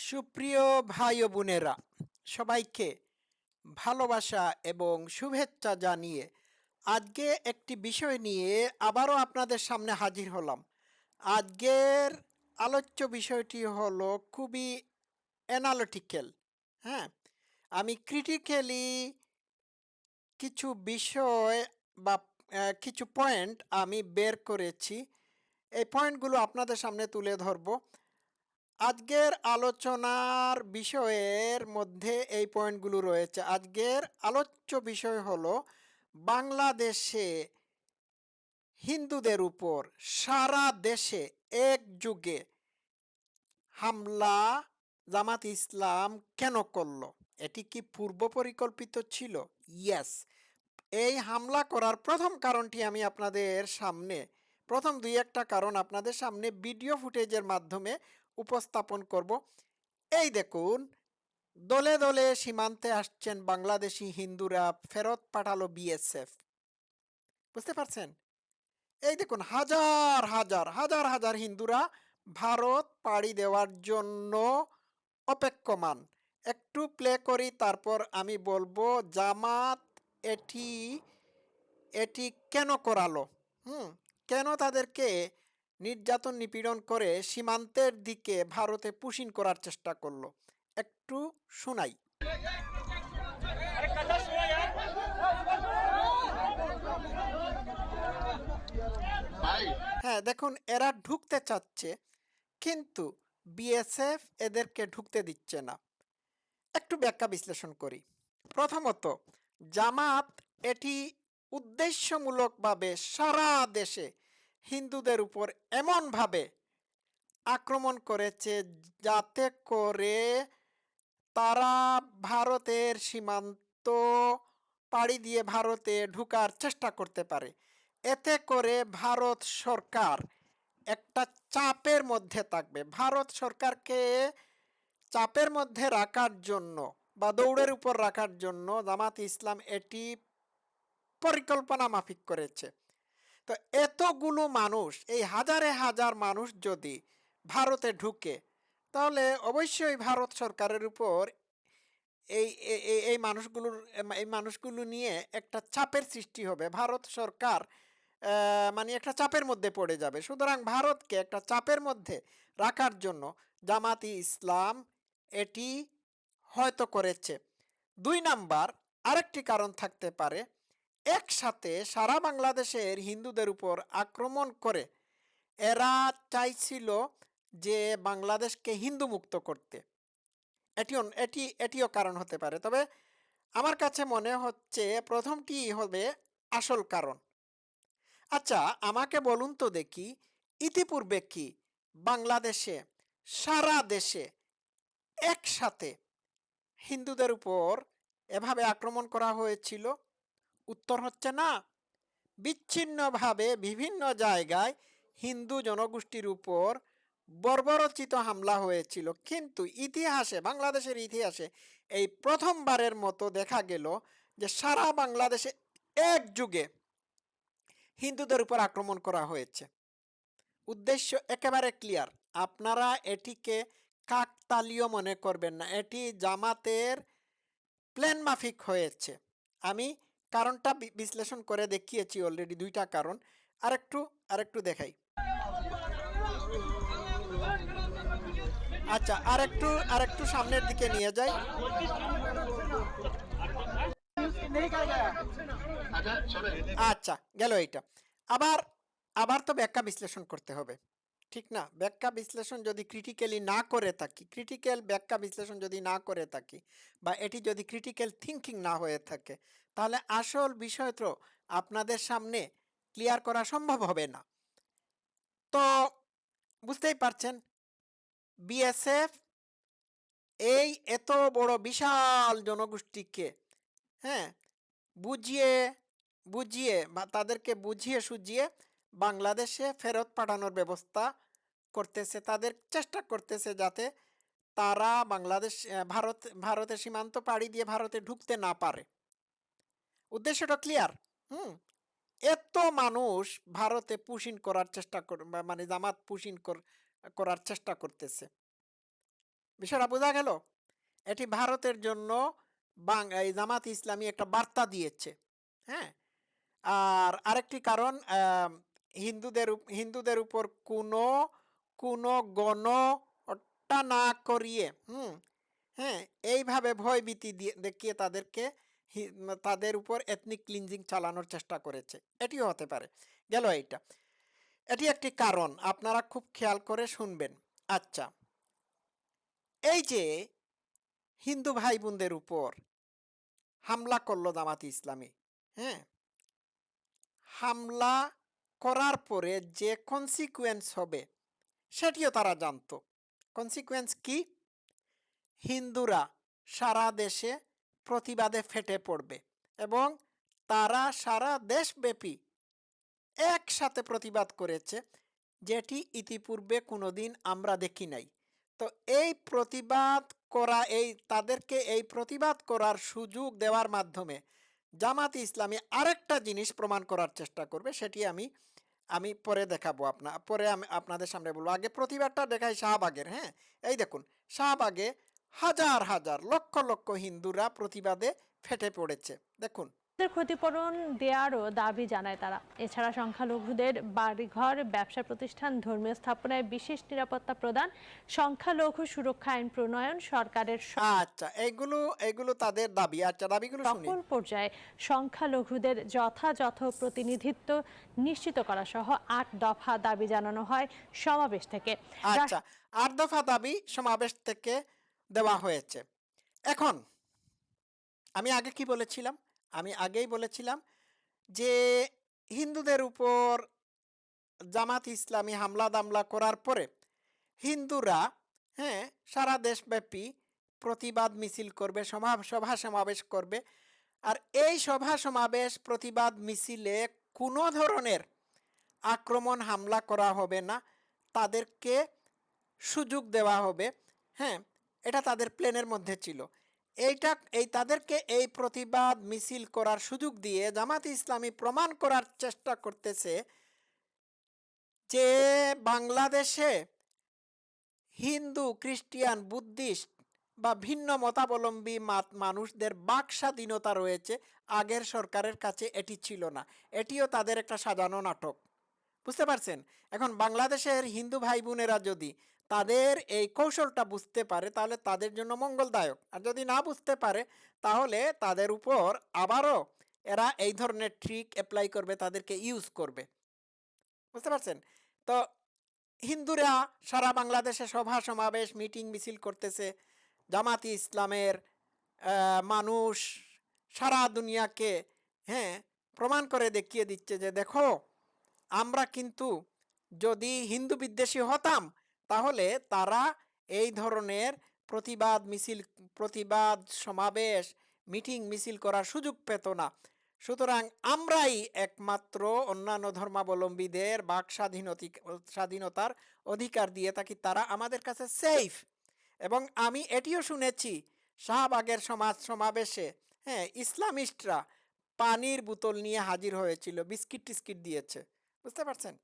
সুপ্রিয় ভাই ও বোনেরা সবাইকে ভালোবাসা এবং শুভেচ্ছা জানিয়ে আজকে একটি বিষয় নিয়ে আবারও আপনাদের সামনে হাজির হলাম। আজকের আলোচ্য বিষয়টি হলো খুবই অ্যানালিটিক্যাল হ্যাঁ? আমি ক্রিটিক্যালি কিছু বিষয় বা কিছু পয়েন্ট আমি বের করেছি। এই পয়েন্টগুলো আপনাদের সামনে তুলে ধরবো। আজকের আলোচনার বিষয়ের মধ্যে এই পয়েন্টগুলো রয়েছে। আজকের আলোচ্য বিষয় হলো বাংলাদেশে হিন্দুদের উপর সারা দেশে এক যুগে হামলা, জামাত ইসলাম কেন করল? এটি কি পূর্ব পরিকল্পিত ছিল? ইয়েস এই হামলা করার প্রথম কারণটি আমি আপনাদের সামনে, প্রথম দুই একটা কারণ আপনাদের সামনে ভিডিও ফুটেজের মাধ্যমে উপস্থাপন করব। এই দেখুন, দলে দলে সীমান্তে আসছেন বাংলাদেশি হিন্দুরা, ফেরত পাঠালো বিএসএফ। বুঝতে পারছেন? এই দেখুন, হাজার হাজার হাজার হাজার হিন্দুরা ভারত পাড়ি দেওয়ার জন্য অপেক্ষমান। একটু প্লে করি, তারপর আমি বলব, জামাত এটি এটি কেন করালো? হুম, কেন তাদেরকে নির্যাতন নিপীড়ন করে সীমান্তের দিকে ভারতে পুষিন করার চেষ্টা করল। একটু শোনাই। হ্যাঁ দেখুন, এরা ঢুকতে চাচ্ছে, কিন্তু বিএসএফ এদেরকে ঢুকতে দিচ্ছে না। একটু ব্যাখ্যা বিশ্লেষণ করি। প্রথমত, জামাত এটি উদ্দেশ্যমূলকভাবে সারা দেশে হিন্দুদের উপর এমনভাবে আক্রমণ করেছে যাতে করে তারা ভারতের সীমান্ত পাড়ি দিয়ে ভারতে ঢুকার চেষ্টা করতে পারে। এতে করে ভারত সরকার একটা চাপের মধ্যে থাকবে। ভারত সরকারকে চাপের মধ্যে রাখার জন্য বা দৌড়ের উপর রাখার জন্য জামাত ইসলাম এটি পরিকল্পনা মাফিক করেছে। তো এতগুলো মানুষ, এই হাজারে হাজার মানুষ যদি ভারতে ঢুকে, তাহলে অবশ্যই ভারত সরকারের উপর এই এই মানুষগুলোর, এই মানুষগুলো নিয়ে একটা চাপের সৃষ্টি হবে। ভারত সরকার মানে একটা চাপের মধ্যে পড়ে যাবে। সুতরাং ভারতকে একটা চাপের মধ্যে রাখার জন্য জামাতি ইসলাম এটি হয়তো করেছে। দুই নাম্বার, আরেকটি কারণ থাকতে পারে একসাথে সারা বাংলাদেশের হিন্দুদের উপর আক্রমণ করে। এরা চাইছিল যে বাংলাদেশকে হিন্দু মুক্ত করতে এটিও এটি, এটিও কারণ হতে পারে। তবে আমার কাছে মনে হচ্ছে প্রথমটি হবে আসল কারণ। আচ্ছা আমাকে বলুন তো দেখি, ইতিপূর্বে কি বাংলাদেশে, সারা দেশে একসাথে হিন্দুদের উপর এভাবে আক্রমণ করা হয়েছিল? উত্তর হচ্ছে না। বিচ্ছিন্নভাবে বিভিন্ন জায়গায় হিন্দু জনগোষ্ঠীর উপর বর্বরচিত হামলা হয়েছিল। কিন্তু ইতিহাসে, বাংলাদেশের ইতিহাসে এই প্রথমবারের মতো দেখা গেল যে সারা বাংলাদেশে এক যুগে হিন্দুদের উপর আক্রমণ করা হয়েছে। উদ্দেশ্য একেবারে ক্লিয়ার। আপনারা এটিকে কাকতালীয় মনে করবেন না। এটি জামাতের প্ল্যান মাফিক হয়েছে। আমি কারণটা বিশ্লেষণ করে দেখিয়েছি অলরেডি দুইটা কারণ। আরেকটু আরেকটু দেখাই। আচ্ছা আরেকটু আরেকটু সামনের দিকে নিয়ে যাই। আচ্ছা গেল এইটা। আবার আবার তো ব্যাখ্যা বিশ্লেষণ করতে হবে। ঠিক না? ব্যাখ্যা বিশ্লেষণ যদি ক্রিটিক্যালি না করে থাকি ক্রিটিক্যাল ব্যাখ্যা বিশ্লেষণ যদি না করে থাকি বা এটি যদি ক্রিটিক্যাল থিঙ্কিং না হয়ে থাকে, তাহলে আসল বিষয় তো আপনাদের সামনে ক্লিয়ার করা সম্ভব হবে না। তো বুঝতেই পারছেন? বিএসএফ এই এত বড় বিশাল জনগোষ্ঠীকে হ্যাঁ বুঝিয়ে বুঝিয়ে বা তাদেরকে বুঝিয়ে সুঝিয়ে বাংলাদেশে ফেরত পাঠানোর ব্যবস্থা করতেছে, তাদের চেষ্টা করতেছে যাতে তারা বাংলাদেশ ভারত, ভারতের সীমান্ত পাড়ি দিয়ে ভারতে ঢুকতে না পারে। উদ্দেশ্যটা ক্লিয়ার হুম? এত মানুষ ভারতে পুশিন করার চেষ্টা কর মানে জামাত কর- করার চেষ্টা করতেছে। বিষয়টা বোঝা গেল? এটি ভারতের জন্য বাং, এই জামাত ইসলামী একটা বার্তা দিয়েছে হ্যাঁ? আর আরেকটি কারণ হিন্দুদের হিন্দুদের উপর কোনো কোনো গণ হত্যা না করিয়ে, হুম হ্যাঁ এইভাবে ভয়ভীতি দিয়ে, দেখিয়ে তাদেরকে তাদের উপর এথনিক ক্লিনজিং চালানোর চেষ্টা করেছে। এটিও হতে পারে। গেল এইটা। এটি একটি কারণ, আপনারা খুব খেয়াল করে শুনবেন। আচ্ছা। এই যে হিন্দু ভাই বোনদের উপর হামলা করল জামাতি ইসলামী হ্যাঁ হামলা করার পরে যে কনসিকুয়েন্স হবে, সেটিও তারা জানতো। কনসিকুয়েন্স কি? হিন্দুরা সারা দেশে প্রতিবাদে ফেটে পড়বে এবং তারা সারা দেশব্যাপী একসাথে প্রতিবাদ করেছে, যেটি ইতিপূর্বে কোনোদিন আমরা দেখি নাই। তো এই প্রতিবাদ করা, এই তাদেরকে এই প্রতিবাদ করার সুযোগ দেওয়ার মাধ্যমে জামাত ইসলামী আরেকটা জিনিস প্রমাণ করার চেষ্টা করবে, সেটি আমি আমি পরে দেখাবো আপনা, পরে আমি আপনাদের সামনে বলব। আগে প্রতিবারটা দেখাই শাহবাগের হ্যাঁ? এই দেখুন, শাহবাগে হাজার হাজার, লক্ষ লক্ষ হিন্দুরা প্রতিবাদে ফেটে পড়েছে। দেখুন ক্ষতিপূরণ দেওয়ারও দাবি জানায় তারা। এছাড়া সংখ্যালঘুদের বাড়িঘর ব্যবসা প্রতিষ্ঠান ধর্মীয় স্থাপনায় বিশেষ নিরাপত্তা প্রদান সংখ্যালঘু সুরক্ষা আইন প্রণয়ন সরকারের আচ্ছা এইগুলো এগুলো তাদের দাবি। আচ্ছা দাবিগুলো সকল পর্যায়ে সংখ্যালঘুদের যথাযথ প্রতিনিধিত্ব নিশ্চিত করা সহ আট দফা দাবি জানানো হয় সমাবেশ থেকে। আচ্ছা আট দফা দাবি সমাবেশ থেকে দেওয়া হয়েছে। এখন আমি আগে কি বলেছিলাম? আমি আগেই বলেছিলাম যে, হিন্দুদের উপর জামাত ইসলামী হামলা দামলা করার পরে হিন্দুরা হ্যাঁ সারা দেশব্যাপী প্রতিবাদ মিছিল করবে সভা সভা সমাবেশ করবে। আর এই সভা সমাবেশ, প্রতিবাদ মিছিলে কোনো ধরনের আক্রমণ, হামলা করা হবে না। তাদেরকে সুযোগ দেওয়া হবে। হ্যাঁ এটা তাদের প্ল্যানের মধ্যে ছিল। এইটা, এই তাদেরকে এই প্রতিবাদ মিছিল করার সুযোগ দিয়ে জামাত ইসলামী প্রমাণ করার চেষ্টা করতেছে যে বাংলাদেশে হিন্দু, খ্রিস্টিয়ান, বুদ্ধিস্ট বা ভিন্ন মতাবলম্বী মাত- মানুষদের বাক স্বাধীনতা রয়েছে, আগের সরকারের কাছে এটি ছিল না। এটিও তাদের একটা সাজানো নাটক। বুঝতে পারছেন? এখন বাংলাদেশের হিন্দু ভাই বোনেরা যদি তাদের এই কৌশলটা বুঝতে পারে, তাহলে তাদের জন্য মঙ্গলদায়ক। আর যদি না বুঝতে পারে, তাহলে তাদের উপর আবারও এরা এই ধরনের ট্রিক অ্যাপ্লাই করবে, তাদেরকে ইউজ করবে। বুঝতে পারছেন? তো হিন্দুরা সারা বাংলাদেশে সভা, সমাবেশ মিটিং মিছিল করতেছে। জামাতি ইসলামের মানুষ সারা দুনিয়াকে হ্যাঁ প্রমাণ করে দেখিয়ে দিচ্ছে যে, দেখো, আমরা কিন্তু যদি হিন্দু বিদ্বেষী হতাম তাহলে তারা এই ধরনের প্রতিবাদ মিছিল, প্রতিবাদ সমাবেশ, মিটিং মিছিল করার সুযোগ পেত না। সুতরাং আমরাই একমাত্র অন্যান্য ধর্মাবলম্বীদের বাক স্বাধীনতি, স্বাধীনতার অধিকার দিয়ে থাকি, তারা আমাদের কাছে সেফ এবং আমি এটিও শুনেছি শাহবাগের সমাজ সমাবেশে হ্যাঁ ইসলামিস্টরা পানির বোতল নিয়ে হাজির হয়েছিল, বিস্কিট টিস্কিট দিয়েছে। বুঝতে পারছেন?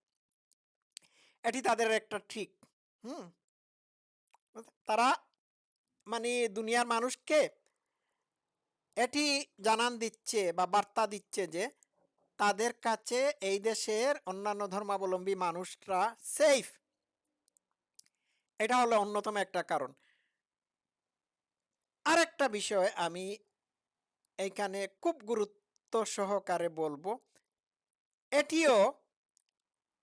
এটি তাদের একটা ঠিক হুম। তারা মানে দুনিয়ার মানুষকে এটি জানান দিচ্ছে বা বার্তা দিচ্ছে যে, তাদের কাছে এই দেশের অন্যান্য ধর্মাবলম্বী মানুষরা সেফ এটা হলো অন্যতম একটা কারণ। আরেকটা বিষয় আমি এইখানে খুব গুরুত্ব সহকারে বলব। এটিও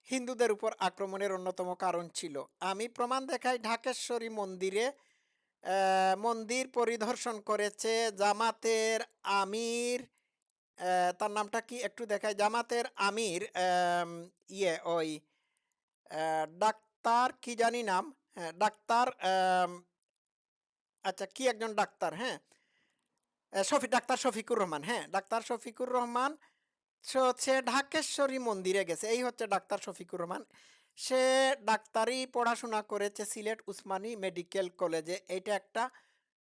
হিন্দুদের উপর আক্রমণের অন্যতম কারণ ছিল। আমি প্রমাণ দেখাই ঢাকেশ্বরী মন্দিরে মন্দির পরিদর্শন করেছে জামাতের আমির তার নামটা কি একটু দেখাই? জামাতের আমির ইয়ে ওই ডাক্তার, কি জানি নাম? হ্যাঁ ডাক্তার আচ্ছা কি একজন ডাক্তার? হ্যাঁ শফি, ডাক্তার শফিকুর রহমান। হ্যাঁ ডাক্তার শফিকুর রহমান হচ্ছে ঢাকেশ্বরী মন্দিরে গেছে। এই হচ্ছে ডাক্তার শফিকুর রহমান। সে ডাক্তারি পড়াশোনা করেছে সিলেট উসমানী মেডিকেল কলেজে। এটা একটা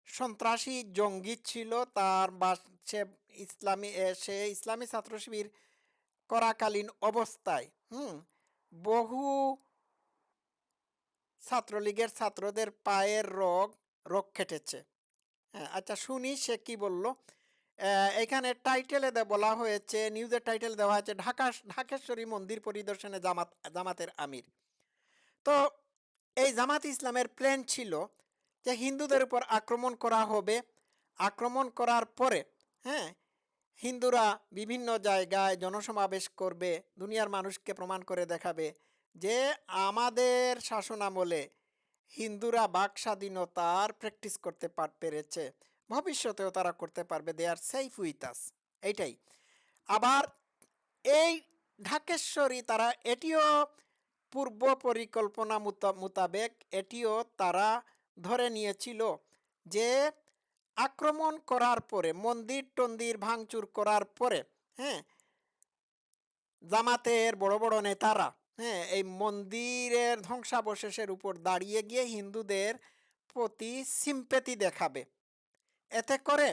সন্ত্রাসী জঙ্গি ছিল। তার বা, সে ইসলামী সে ইসলামী ছাত্র শিবির করাকালীন অবস্থায়, হুম, বহু ছাত্রলীগের ছাত্রদের পায়ের রোগ রোগ খেটেছে। হ্যাঁ আচ্ছা শুনি সে কি বলল? এখানে টাইটেলে দে- বলা হয়েছে নিউজের টাইটেল দেওয়া হয়েছে, ঢাকা, ঢাকেশ্বরী মন্দির পরিদর্শনে জামাত, জামাতের আমির। তো এই জামাত ইসলামের প্ল্যান ছিল যে হিন্দুদের উপর আক্রমণ করা হবে। আক্রমণ করার পরে হ্যাঁ হিন্দুরা বিভিন্ন জায়গায় জনসমাবেশ করবে, দুনিয়ার মানুষকে প্রমাণ করে দেখাবে যে আমাদের শাসনামলে হিন্দুরা বাক স্বাধীনতার প্র্যাকটিস করতে পার, পেরেছে। ভবিষ্যতেও তারা করতে পারবে দে আর সেফ উইথ আস এইটাই আবার এই ঢাকেশ্বরী তারা এটিও পূর্ব পরিকল্পনা মোতাবেক এটিও তারা ধরে নিয়েছিল যে আক্রমণ করার পরে মন্দির টন্দির ভাঙচুর করার পরে হ্যাঁ জামাতের বড় বড় নেতারা হ্যাঁ এই মন্দিরের ধ্বংসাবশেষের উপর দাঁড়িয়ে গিয়ে হিন্দুদের প্রতি সিম্পেতি দেখাবে। এতে করে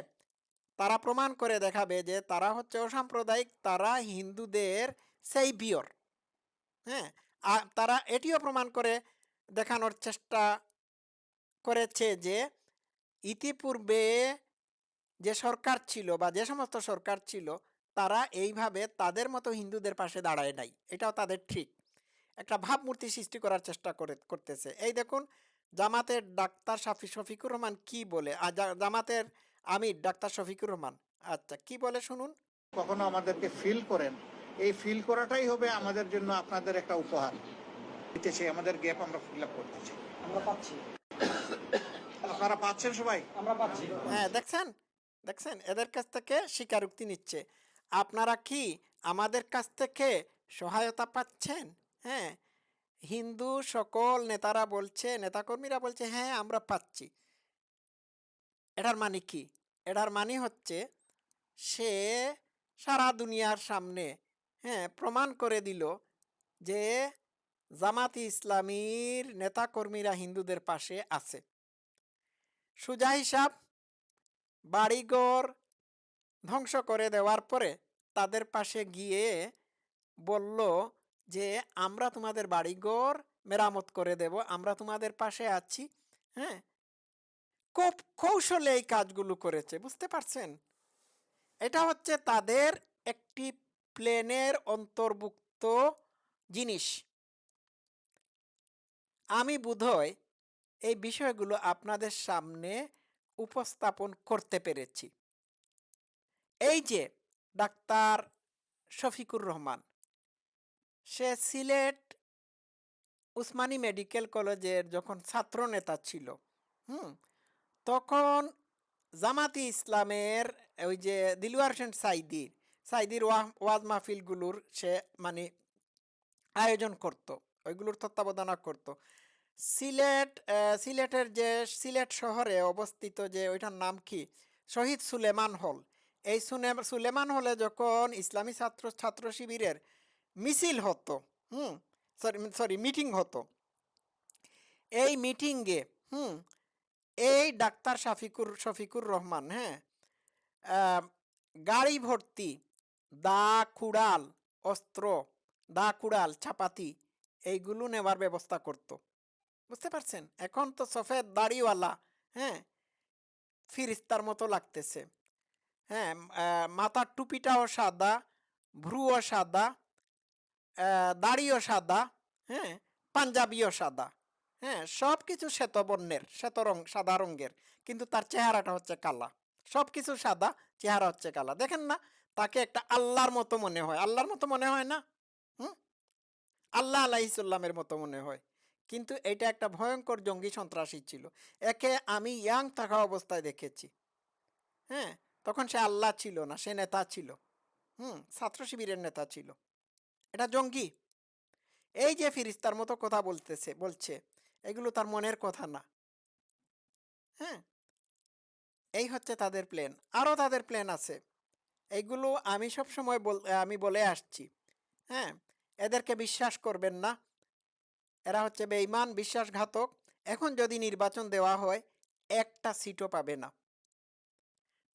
তারা প্রমাণ করে দেখাবে যে তারা হচ্ছে অসাম্প্রদায়িক তারা হিন্দুদের সেই বিয়র হ্যাঁ? আর তারা এটিও প্রমাণ করে দেখানোর চেষ্টা করেছে যে ইতিপূর্বে যে সরকার ছিল বা যে সমস্ত সরকার ছিল, তারা এইভাবে তাদের মতো হিন্দুদের পাশে দাঁড়ায় নাই। এটাও তাদের ঠিক। একটা ভাবমূর্তি সৃষ্টি করার চেষ্টা করে, করতেছে। এই দেখুন জামাতের ডাক্তার শাফি শফিকুর রহমান কি বলে? জামাতের আমির ডাক্তার শফিকুর রহমান। আচ্ছা কি বলে শুনুন? কখনো আমাদেরকে ফিল করেন? এই ফিল করাটাই হবে আমাদের জন্য আপনাদের একটা উপহার। দিতেছে আমাদের গ্যাপ আমরা ফিল আপ করতেছি আমরা পাচ্ছি। আপনারা পাচ্ছেন সবাই? আমরা পাচ্ছি। হ্যাঁ দেখছেন? দেখছেন? এদের কাছ থেকে স্বীকারোক্তি নিচ্ছে। আপনারা কি আমাদের কাছ থেকে সহায়তা পাচ্ছেন? হ্যাঁ হিন্দু সকল নেতারা বলছে, নেতাকর্মীরা বলছে হ্যাঁ আমরা পাচ্ছি। এটার মানে কি? এটার মানে হচ্ছে, সে সারা দুনিয়ার সামনে হ্যাঁ প্রমাণ করে দিল যে জামাতি ইসলামীর নেতাকর্মীরা হিন্দুদের পাশে আছে। সুজা হিসাব, বাড়িঘর ধ্বংস করে দেওয়ার পরে তাদের পাশে গিয়ে বলল যে, আমরা তোমাদের বাড়িঘর মেরামত করে দেব, আমরা তোমাদের পাশে আছি। হ্যাঁ? খুব কৌশলে এই কাজগুলো করেছে, বুঝতে পারছেন? এটা হচ্ছে তাদের একটি প্লেনের অন্তর্ভুক্ত জিনিস। আমি বোধহয় এই বিষয়গুলো আপনাদের সামনে উপস্থাপন করতে পেরেছি। এই যে, ডাক্তার শফিকুর রহমান সে সিলেট উসমানী মেডিকেল কলেজের যখন ছাত্র নেতা ছিল, হুম? তখন জামাতি ইসলামের ওই যে দিলওয়ার হোসেন সাইদির সাইদির ওয়াজ মাহফিলগুলোর সে মানে আয়োজন করত, ওইগুলোর তত্ত্বাবধানা করত। সিলেট সিলেটের যে, সিলেট শহরে অবস্থিত যে ওইটার নাম কি? শহীদ সুলেমান হল। এই সুলেমান হলে যখন ইসলামী ছাত্র ছাত্র শিবিরের মিছিল হতো, হুম সরি সরি মিটিং হতো। এই মিটিংয়ে হুম, এই ডাক্তার শফিকুর শফিকুর রহমান হ্যাঁ গাড়ি ভর্তি, দা কুড়াল, অস্ত্র, দা কুড়াল, চাপাতি, এইগুলো নেওয়ার ব্যবস্থা করতো। বুঝতে পারছেন? এখন তো সফেদ দাড়িওয়ালা হ্যাঁ ফিরিস্তার মতো লাগতেছে। হ্যাঁ মাথার টুপিটাও সাদা, ভ্রুও সাদা দাড়িও সাদা হ্যাঁ পাঞ্জাবিও সাদা হ্যাঁ সব কিছু শ্বেত বর্ণের, শ্বেত রং, সাদা রঙের, কিন্তু তার চেহারাটা হচ্ছে কালা। সব কিছু সাদা, চেহারা হচ্ছে কালা। দেখেন না, তাকে একটা আল্লাহর মতো মনে হয়। আল্লাহর মতো মনে হয় না? হুম? আল্লাহ আলাইসাল্লামের মতো মনে হয়। কিন্তু এটা একটা ভয়ঙ্কর জঙ্গি সন্ত্রাসী ছিল। একে আমি ইয়াং থাকা অবস্থায় দেখেছি। হ্যাঁ তখন সে আল্লাহ ছিল না, সে নেতা ছিল। হুম, ছাত্র শিবিরের নেতা ছিল। এটা জঙ্গি। এই যে ফিরিস্তার মতো কথা বলতেছে, বলছে, এগুলো তার মনের কথা না। হ্যাঁ? এই হচ্ছে তাদের প্ল্যান আরও তাদের প্ল্যান আছে। এইগুলো আমি সব সময় বল আমি বলে আসছি। হ্যাঁ? এদেরকে বিশ্বাস করবেন না। এরা হচ্ছে বেঈমান, বিশ্বাসঘাতক। এখন যদি নির্বাচন দেওয়া হয়, একটা সিটও পাবে না।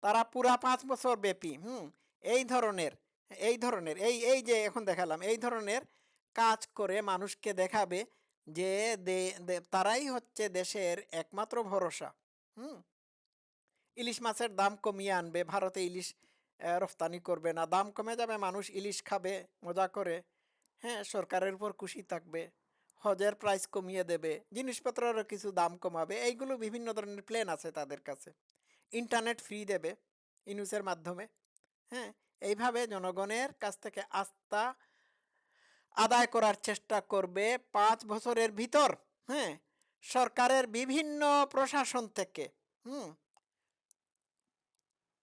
তারা পুরা পাঁচ বছর ব্যাপী, হুম? এই ধরনের এই ধরনের, এই এই যে এখন দেখালাম, এই ধরনের কাজ করে মানুষকে দেখাবে যে তারাই হচ্ছে দেশের একমাত্র ভরসা, হুম? ইলিশ মাছের দাম কমিয়ে আনবে, ভারতে ইলিশ রফতানি করবে না, দাম কমে যাবে, মানুষ ইলিশ খাবে, মজা করে হ্যাঁ সরকারের উপর খুশি থাকবে, হজের প্রাইস কমিয়ে দেবে, জিনিসপত্রেরও কিছু দাম কমাবে, এইগুলো বিভিন্ন ধরনের প্ল্যান আছে তাদের কাছে ইন্টারনেট ফ্রি দেবে ইনুসের মাধ্যমে হ্যাঁ? এইভাবে জনগণের কাছ থেকে আস্থা আদায় করার চেষ্টা করবে পাঁচ বছরের ভিতর হ্যাঁ? সরকারের বিভিন্ন প্রশাসন থেকে, হুম?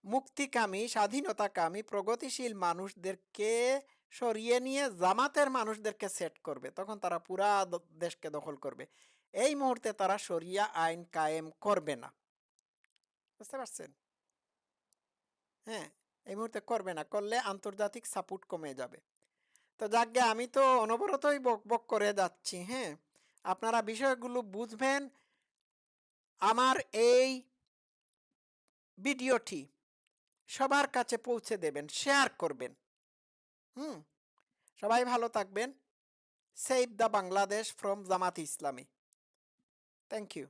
মুক্তিকামী, স্বাধীনতাকামী, প্রগতিশীল মানুষদেরকে সরিয়ে নিয়ে জামাতের মানুষদেরকে সেট করবে। তখন তারা পুরা দেশকে দখল করবে। এই মুহূর্তে তারা সরিয়া আইন কায়েম করবে না। বুঝতে পারছেন? হ্যাঁ। এই মুহূর্তে করবে না, করলে আন্তর্জাতিক সাপোর্ট কমে যাবে। তো যাকে আমি তো অনবরতই বক বক করে যাচ্ছি হ্যাঁ? আপনারা বিষয়গুলো বুঝবেন আমার এই ভিডিওটি সবার কাছে পৌঁছে দেবেন শেয়ার করবেন। হুম? সবাই ভালো থাকবেন। Save the Bangladesh from Jamaat Islami thank you